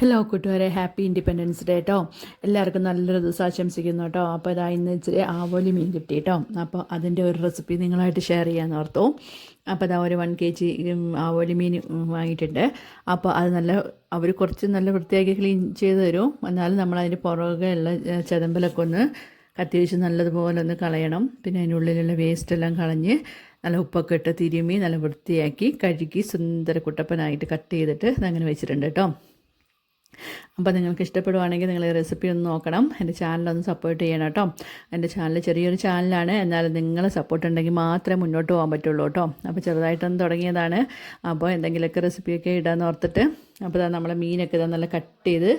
Hello കൂട്ടുകാരെ. Happy independence day കേട്ടോ എല്ലാവർക്കും നല്ലൊരു ദിവസം ആശംസിക്കുന്നു കേട്ടോ അപ്പോൾ ഇതാ ഇന്ന് ഇച്ചിരി ആവോലി മീൻ കിട്ടി കേട്ടോ അപ്പോൾ അതിന്റെ ഒരു റെസിപ്പി നിങ്ങളായിട്ട് ഷെയർ ചെയ്യാൻ ഓർത്തു. അപ്പോൾ ഇതാ ഒരു വൺ കെ ജി ആവോലി മീൻ വാങ്ങിയിട്ടുണ്ട്. അപ്പോൾ അത് നല്ല അവർ കുറച്ച് നല്ല വൃത്തിയാക്കി ക്ലീൻ ചെയ്ത് തരും. എന്നാലും നമ്മൾ അതിന്റെ പുറകെ ഉള്ള ചെതമ്പലൊക്കെ ഒന്ന് കത്തിവെച്ച് നല്ലതുപോലെ ഒന്ന് കളയണം. പിന്നെ അതിനുള്ളിലുള്ള വേസ്റ്റ് എല്ലാം കളഞ്ഞ് നല്ല ഉപ്പൊക്കെ ഇട്ട് തിരുമ്മി നല്ല വൃത്തിയാക്കി കഴുകി സുന്ദര കുട്ടപ്പനായിട്ട് കട്ട് ചെയ്തിട്ട് അങ്ങനെ വെച്ചിട്ടുണ്ട് കേട്ടോ അപ്പോൾ നിങ്ങൾക്ക് ഇഷ്ടപ്പെടുവാണെങ്കിൽ നിങ്ങൾ ഈ റെസിപ്പി ഒന്ന് നോക്കണം. എന്റെ ചാനലൊന്ന് സപ്പോർട്ട് ചെയ്യണം കേട്ടോ. എന്റെ ചാനൽ ചെറിയൊരു ചാനലാണ് എന്നാൽ നിങ്ങളെ സപ്പോർട്ട് ഉണ്ടെങ്കിൽ മാത്രമേ മുന്നോട്ട് പോകാൻ പറ്റുള്ളൂ കേട്ടോ. അപ്പോൾ ചെറുതായിട്ടൊന്ന് തുടങ്ങിയതാണ്. അപ്പോൾ എന്തെങ്കിലുമൊക്കെ റെസിപ്പിയൊക്കെ ഇടാന്ന് ഓർത്തിട്ട് അപ്പോൾ നമ്മളെ മീനൊക്കെ ഇതാ നല്ല കട്ട് ചെയ്ത്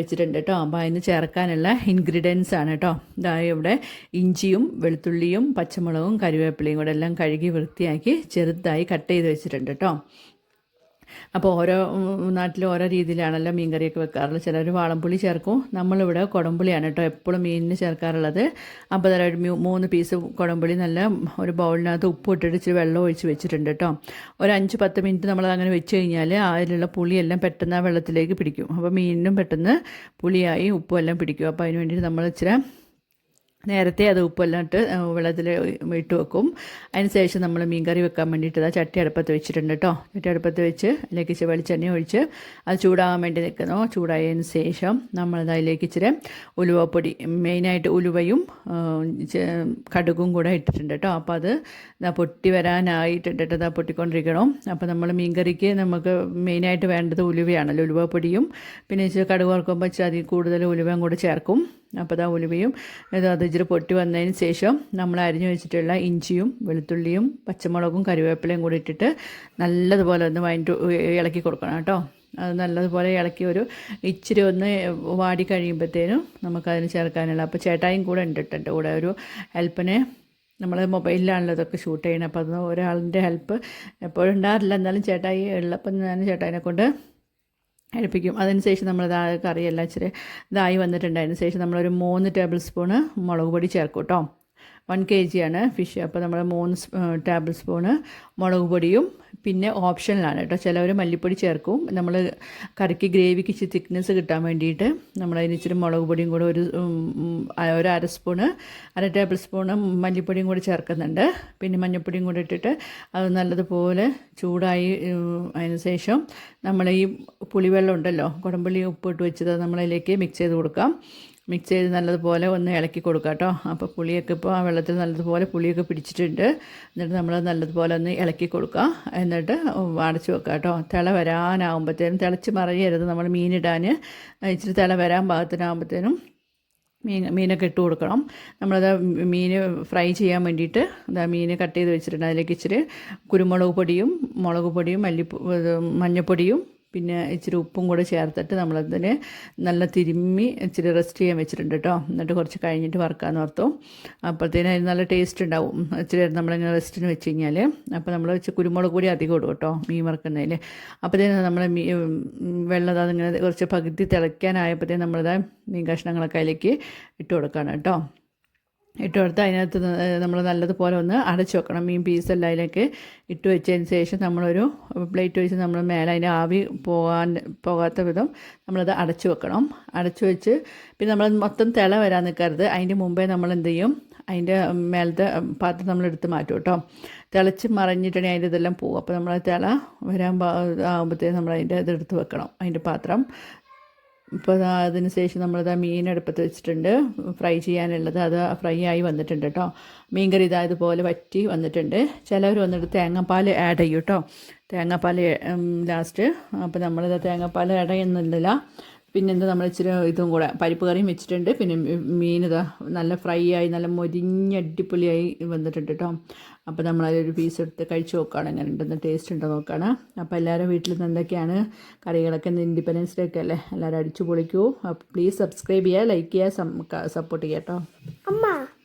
വെച്ചിട്ടുണ്ട് കേട്ടോ. അപ്പോൾ അതിന് ചേർക്കാനുള്ള ഇൻഗ്രീഡിയൻസ് ആണ് കേട്ടോ. ഇതാ ഇവിടെ ഇഞ്ചിയും വെളുത്തുള്ളിയും പച്ചമുളകും കറിവേപ്പിലയും കൂടെ എല്ലാം കഴുകി വൃത്തിയാക്കി ചെറുതായി കട്ട് ചെയ്ത് വെച്ചിട്ടുണ്ട് കേട്ടോ. അപ്പോൾ ഓരോ നാട്ടിലും ഓരോ രീതിയിലാണല്ലോ മീൻകറിയൊക്കെ വെക്കാറുള്ളത്. ചിലർ വാളംപുളി ചേർക്കും. നമ്മളിവിടെ കുടംപുളിയാണ് കേട്ടോ എപ്പോഴും മീനിന് ചേർക്കാറുള്ളത്. അപ്പോൾ തരം ഒരു മൂന്ന് പീസ് കുടംപുളി നല്ല ഒരു ബൗളിനകത്ത് ഉപ്പ് ഇട്ടിട്ട് ഇച്ചിരി വെള്ളം ഒഴിച്ച് വെച്ചിട്ടുണ്ട് കേട്ടോ. ഒരു അഞ്ച് പത്ത് മിനിറ്റ് നമ്മൾ അങ്ങനെ വെച്ച് കഴിഞ്ഞാൽ അതിലുള്ള പുളിയെല്ലാം പെട്ടെന്ന് ആ വെള്ളത്തിലേക്ക് പിടിക്കും. അപ്പോൾ മീനിനും പെട്ടെന്ന് പുളിയായി ഉപ്പും എല്ലാം പിടിക്കും. അപ്പോൾ അതിന് വേണ്ടിയിട്ട് നമ്മൾ ഇച്ചിരി നേരത്തെ അത് ഉപ്പെല്ലാം ഇട്ട് വെള്ളത്തിൽ ഇട്ട് വെക്കും. അതിനുശേഷം നമ്മൾ മീൻ കറി വെക്കാൻ വേണ്ടിയിട്ട് ആ ചട്ടി അടുപ്പത്ത് വെച്ചിട്ടുണ്ട് കേട്ടോ ചട്ടി അടുപ്പത്ത് വെച്ച് അതിലേക്ക് ഇച്ചിരി വെളിച്ചെണ്ണ ഒഴിച്ച് അത് ചൂടാകാൻ വേണ്ടി നിൽക്കുന്നു ചൂടായതിന് ശേഷം നമ്മൾ അതിലേക്ക് ഇച്ചിരി ഉലുവപ്പൊടി മെയിനായിട്ട് ഉലുവയും കടുകും കൂടെ ഇട്ടിട്ടുണ്ട് കേട്ടോ അപ്പോൾ അത് പൊട്ടി വരാനായിട്ടുണ്ട് കേട്ടോ ഇതാ പൊട്ടിക്കൊണ്ടിരിക്കണം. അപ്പോൾ നമ്മൾ മീൻ കറിക്ക് നമുക്ക് മെയിനായിട്ട് വേണ്ടത് ഉലുവയാണല്ലോ. ഉലുവപ്പൊടിയും പിന്നെ കടുക് വറുക്കുമ്പോൾ അതിൽ കൂടുതൽ ഉലുവയും കൂടെ ചേർക്കും. അപ്പോൾ അതാ ഉലുവയും ഇത് അത് ഇച്ചിരി പൊട്ടി വന്നതിന് ശേഷം നമ്മൾ അരിഞ്ഞു വെച്ചിട്ടുള്ള ഇഞ്ചിയും വെളുത്തുള്ളിയും പച്ചമുളകും കറിവേപ്പിലയും കൂടി ഇട്ടിട്ട് നല്ലതുപോലെ ഒന്ന് വൈൻഡ് ഇളക്കി കൊടുക്കണം കേട്ടോ. അത് നല്ലതുപോലെ ഇളക്കി ഒരു ഇച്ചിരി ഒന്ന് വാടി കഴിയുമ്പോഴത്തേനും നമുക്കതിന് ചേർക്കാനുള്ള അപ്പോൾ ചേട്ടായും കൂടെ ഉണ്ട് കേട്ടോ കൂടെ. ഒരു ഹെൽപ്പിന് നമ്മൾ മൊബൈലിലാണല്ലോ ഇതൊക്കെ ഷൂട്ട് ചെയ്യണം അപ്പോൾ അത് ഒരാളിന്റെ ഹെൽപ്പ് എപ്പോഴും ഉണ്ടാകാറില്ല. എന്നാലും ചേട്ടായി ഉള്ളപ്പം ഞാൻ ചേട്ടായിനെ കൊണ്ട് അടുപ്പിക്കും അതിനുശേഷം നമ്മൾ ഇതാ കറിയെല്ലാം ഇച്ചിരി ഇതായി വന്നിട്ടുണ്ട് അതിന് ശേഷം നമ്മളൊരു മൂന്ന് ടേബിൾ സ്പൂണ് മുളക് പൊടി ചേർക്കും കേട്ടോ. വൺ കെ ആണ് ഫിഷ് അപ്പോൾ നമ്മൾ മൂന്ന് ടേബിൾ സ്പൂണ് മുളക് പൊടിയും പിന്നെ ഓപ്ഷനിലാണ് കേട്ടോ. ചിലവർ മല്ലിപ്പൊടി ചേർക്കും. നമ്മൾ കറിക്ക് ഗ്രേവിക്ക് ഇച്ചിരി തിക്നെസ് കിട്ടാൻ വേണ്ടിയിട്ട് നമ്മൾ അതിന് ഇച്ചിരി മുളക് പൊടിയും കൂടെ ഒരു ഒരു അര സ്പൂണ് അര ടേബിൾ സ്പൂണ് മല്ലിപ്പൊടിയും കൂടെ ചേർക്കുന്നുണ്ട്. പിന്നെ മഞ്ഞൾപ്പൊടിയും കൂടെ ഇട്ടിട്ട് അത് നല്ലതുപോലെ ചൂടായി അതിന് ശേഷം നമ്മൾ ഈ പുളിവെള്ളം ഉണ്ടല്ലോ കുടമ്പുള്ളി ഉപ്പിട്ട് വെച്ചത് നമ്മളതിലേക്ക് മിക്സ് ചെയ്ത് കൊടുക്കാം. മിക്സ് ചെയ്ത് നല്ലതുപോലെ ഒന്ന് ഇളക്കി കൊടുക്കുക കേട്ടോ. അപ്പോൾ പുളിയൊക്കെ ഇപ്പോൾ ആ വെള്ളത്തിൽ നല്ലതുപോലെ പുളിയൊക്കെ പിടിച്ചിട്ടുണ്ട്. എന്നിട്ട് നമ്മൾ നല്ലതുപോലെ ഒന്ന് ഇളക്കി കൊടുക്കുക എന്നിട്ട് അടച്ച് വെക്കുക കേട്ടോ. തിള വരാനാകുമ്പോഴത്തേനും തിളച്ച് മറിയരുത് നമ്മൾ മീനിടാൻ ഇച്ചിരി തിള വരാൻ പാകത്തിനാകുമ്പോഴത്തേനും മീൻ മീനൊക്കെ ഇട്ട് കൊടുക്കണം. നമ്മളത് മീൻ ഫ്രൈ ചെയ്യാൻ വേണ്ടിയിട്ട് അതാ മീൻ കട്ട് ചെയ്ത് വെച്ചിട്ടുണ്ട്. അതിലേക്ക് ഇച്ചിരി കുരുമുളക് പൊടിയും മുളക് പൊടിയും മല്ലിപ്പൊ മഞ്ഞൾപ്പൊടിയും പിന്നെ ഇച്ചിരി ഉപ്പും കൂടെ ചേർത്തിട്ട് നമ്മളതിന് നല്ല തിരുമ്മി ഇച്ചിരി റെസ്റ്റ് ചെയ്യാൻ വെച്ചിട്ടുണ്ട് കേട്ടോ. എന്നിട്ട് കുറച്ച് കഴിഞ്ഞിട്ട് വറുക്കാമെന്ന് ഓർത്തു. അപ്പോഴത്തേനും അതിന് നല്ല ടേസ്റ്റ് ഉണ്ടാവും. ഇച്ചിരി നമ്മളിങ്ങനെ റെസ്റ്റിന് വെച്ച് കഴിഞ്ഞാൽ അപ്പോൾ നമ്മൾ വെച്ച് കുരുമുളക് കൂടി അധികം ഇടും കേട്ടോ മീൻ വറുക്കുന്നതിൽ അപ്പോഴത്തേനും നമ്മൾ മീ വെള്ളം അതിങ്ങനെ കുറച്ച് പകുതി തിളയ്ക്കാനായപ്പോഴത്തേനും നമ്മളത് മീൻ കഷ്ണങ്ങളൊക്കെ അതിലേക്ക് ഇട്ട് കൊടുക്കണം കേട്ടോ. ഇട്ട് കൊടുത്ത് അതിനകത്ത് നമ്മൾ നല്ലതുപോലെ ഒന്ന് അടച്ചു വെക്കണം. മീൻ പീസ് എല്ലാം അതിലേക്ക് ഇട്ട് വെച്ചതിന് ശേഷം നമ്മളൊരു പ്ലേറ്റ് വെച്ച് നമ്മൾ മേലെ അതിന്റെ ആവി പോകാൻ പോകാത്ത വിധം നമ്മളത് അടച്ചു വെക്കണം. അടച്ചു വെച്ച് പിന്നെ നമ്മൾ മൊത്തം തിള വരാൻ നിൽക്കരുത്. അതിന്റെ മുമ്പേ നമ്മൾ എന്ത് ചെയ്യും? അതിന്റെ മേലത്തെ പാത്രം നമ്മൾ എടുത്ത് മാറ്റും കേട്ടോ. തിളച്ച് മറിഞ്ഞിട്ടുണ്ടെങ്കിൽ അതിന്റെ ഇതെല്ലാം പോകും അപ്പോൾ നമ്മൾ തിള വരാൻ ആകുമ്പോഴത്തേക്കും നമ്മൾ അതിന്റെ ഇതെടുത്ത് വെക്കണം. അതിന്റെ പാത്രം. ഇപ്പോൾ അതിന് ശേഷം നമ്മളത് മീൻ അടുപ്പത്ത് വെച്ചിട്ടുണ്ട്. ഫ്രൈ ചെയ്യാനുള്ളത് അത് ഫ്രൈ ആയി വന്നിട്ടുണ്ട് കേട്ടോ മീൻകറി ഇതാ ഇതുപോലെ വറ്റി വന്നിട്ടുണ്ട്. ചിലവർ വന്നിട്ട് തേങ്ങാപ്പാൽ ആഡ് ചെയ്യും കേട്ടോ തേങ്ങാപ്പാൽ ലാസ്റ്റ് അപ്പോൾ നമ്മളിത് തേങ്ങാപ്പാൽ ആഡ് ചെയ്യുന്നില്ല. പിന്നെ എന്താ നമ്മൾ ഇച്ചിരി ഇതും കൂടെ പരിപ്പ് കറിയും വെച്ചിട്ടുണ്ട്. പിന്നെ മീൻ ഇതാ നല്ല ഫ്രൈ ആയി നല്ല മൊരിഞ്ഞ അടിപൊളിയായി വന്നിട്ടുണ്ട് കേട്ടോ അപ്പോൾ നമ്മൾ അതിലൊരു പീസ് എടുത്ത് കഴിച്ച് നോക്കുകയാണ് എങ്ങനെ ഉണ്ടെന്ന് ടേസ്റ്റ് ഉണ്ടോ നോക്കുകയാണ് അപ്പോൾ എല്ലാവരും വീട്ടിൽ നിന്ന് എന്തൊക്കെയാണ് കറികളൊക്കെ ഇൻഡിപെൻഡൻസ് ഡേ ഒക്കെ അല്ലേ? എല്ലാവരും അടിച്ചു പൊളിക്കൂ പ്ലീസ് സബ്സ്ക്രൈബ് ചെയ്യുക ലൈക്ക് ചെയ്യുക സപ്പോർട്ട് ചെയ്യുക കേട്ടോ